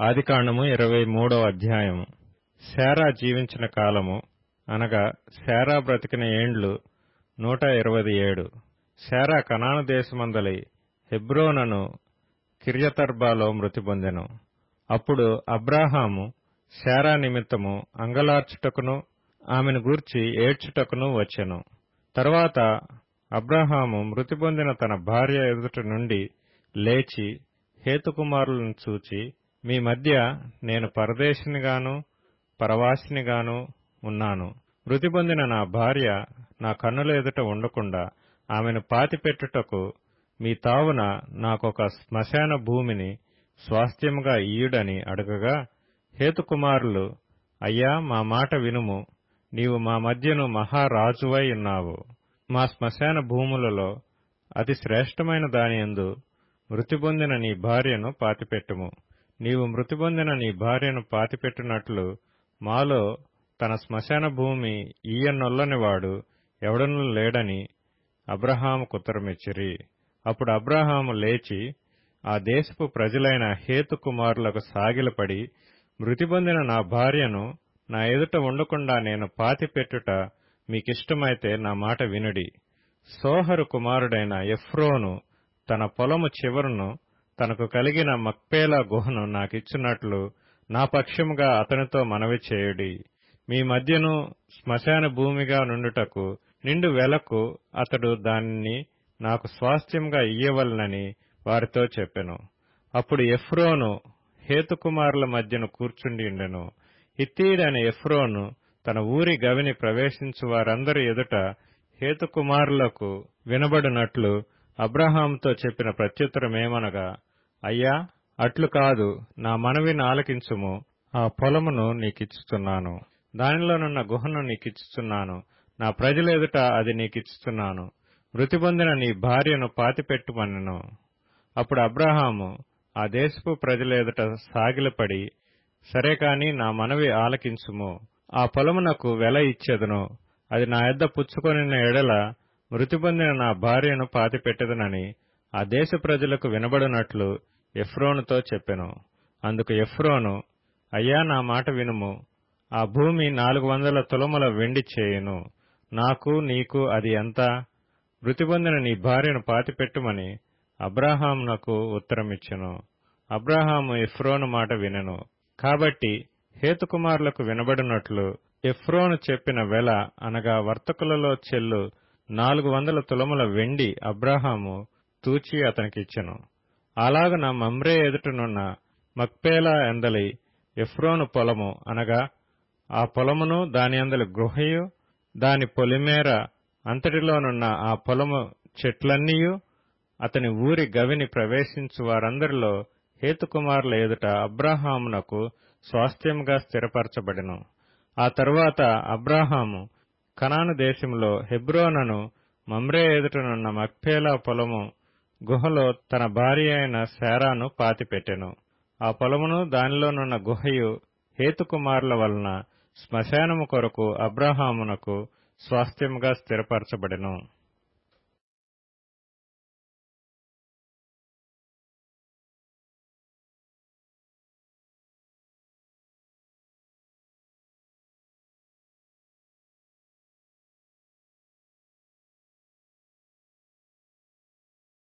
ఆదికాండము ఇరవై మూడవ అధ్యాయము. శారా జీవించిన కాలము అనగా శారా బ్రతికిన ఏండ్లు నూట ఇరవై ఏడు. శారా కనాను దేశమందలి హెబ్రోనను కిర్యతర్బాలో మృతి పొందెను. అప్పుడు అబ్రాహాము శారా నిమిత్తము అంగలార్చుటకును ఆమెను గూర్చి ఏడ్చుటకును వచ్చెను. తరువాత అబ్రాహాము మృతి పొందిన తన భార్య ఎదుట నుండి లేచి హేతుకుమారులను చూచి మీ మధ్య నేను పరదేశినిగాను పరవాసినిగాను ఉన్నాను. మృతి పొందిన నా భార్య నా కన్నుల ఎదుట ఉండకుండా ఆమెను పాతిపెట్టుటకు మీ తావున నాకొక శ్మశాన భూమిని స్వాస్థ్యముగా ఇయ్యుడని అడగగా హేతుకుమారులు అయ్యా మా మాట వినుము. నీవు మా మధ్యను మహారాజువై ఉన్నావు. మా శ్మశాన భూములలో అతి శ్రేష్టమైన దానియందు మృతి పొందిన నీ భార్యను పాతిపెట్టుము. నీవు మృతి పొందిన నీ భార్యను పాతిపెట్టునట్లు మాలో తన శ్మశాన భూమి ఈయన్నొల్లనివాడు ఎవడనూ లేడని అబ్రహాము కుత్తరమిచ్చిరి అప్పుడు అబ్రహాము లేచి ఆ దేశపు ప్రజలైన హేతు కుమారులకు సాగిలపడి మృతి పొందిన నా భార్యను నా ఎదుట ఉండకుండా నేను పాతిపెట్టుట మీకిష్టమైతే నా మాట వినుడి. సోహరు కుమారుడైన ఎఫ్రోను తన పొలము చివరను తనకు కలిగిన మక్పేలా గుహను నాకిచ్చినట్లు నా పక్షముగా అతనితో మనవి చేయుడి. మీ మధ్యను శ్మశాన భూమిగా నుండుటకు నిండు వెలకు అతడు దానిని నాకు స్వాస్థ్యంగా ఇయ్యవలనని వారితో చెప్పెను. అప్పుడు ఎఫ్రోను హేతుకుమారుల మధ్యను కూర్చుండిండెను హిత్తీడైన ఎఫ్రోను తన ఊరి గవిని ప్రవేశించు వారందరి ఎదుట హేతుకుమారులకు వినబడినట్లు అబ్రహాంతో చెప్పిన ప్రత్యుత్తరమేమనగా అయ్యా అట్లు కాదు నా మనవిని ఆలకించుము. ఆ పొలమును నీకిచ్చుతున్నాను దానిలోనున్న గుహను నీకిచ్చుతున్నాను నా ప్రజల ఎదుట అది నీకిచ్చుతున్నాను మృతి పొందిన నీ భార్యను పాతిపెట్టుమనెను అప్పుడు అబ్రహాము ఆ దేశపు ప్రజల ఎదుట సాగిలపడి సరే కాని నా మనవి ఆలకించుము. ఆ పొలమునకు వెల ఇచ్చేదను. అది నా యొద్ద పుచ్చుకొనిన ఎడల మృతి పొందిన నా భార్యను పాతిపెట్టదనని ఆ దేశ ప్రజలకు వినబడినట్లు ఎఫ్రోనుతో చెప్పెను. అందుకు ఎఫ్రోను అయ్యా నా మాట వినుము. ఆ భూమి నాలుగు వందల తులముల వెండి చేయును. నాకు నీకు అది ఎంత? మృతి పొందిన నీ భార్యను పాతిపెట్టుమని అబ్రాహామునకు ఉత్తరమిచ్చెను. అబ్రాహాము ఎఫ్రోను మాట వినెను. కాబట్టి హేతుకుమారులకు వినబడినట్లు ఎఫ్రోను చెప్పిన వెల అనగా వర్తకులలో చెల్లు నాలుగు వందల తులముల వెండి అబ్రాహాము తూచి అతనికిచ్చెను. అలాగన మమ్రే ఎదుటనున్న మక్పేలా ఎందలి ఎఫ్రోను పొలము అనగా ఆ పొలమును దాని అందలి గుహయు దాని పొలిమేర అంతటిలోనున్న ఆ పొలము చెట్లన్నీయు అతని ఊరి గవిని ప్రవేశించు వారందరిలో హేతుకుమారుల ఎదుట అబ్రాహామునకు స్వాస్థ్యముగా స్థిరపరచబడెను. ఆ తరువాత అబ్రాహాము కనాను దేశంలో హెబ్రోనను మమ్రే ఎదుటనున్న మక్పేలా పొలము గుహలో తన భార్య అయిన శారాను పాతిపెట్టెను. ఆ పొలమును దానిలోనున్న గుహయు హేతుకుమారుల వలన శ్మశానము కొరకు అబ్రహామునకు స్వాస్థ్యముగా స్థిరపరచబడెను.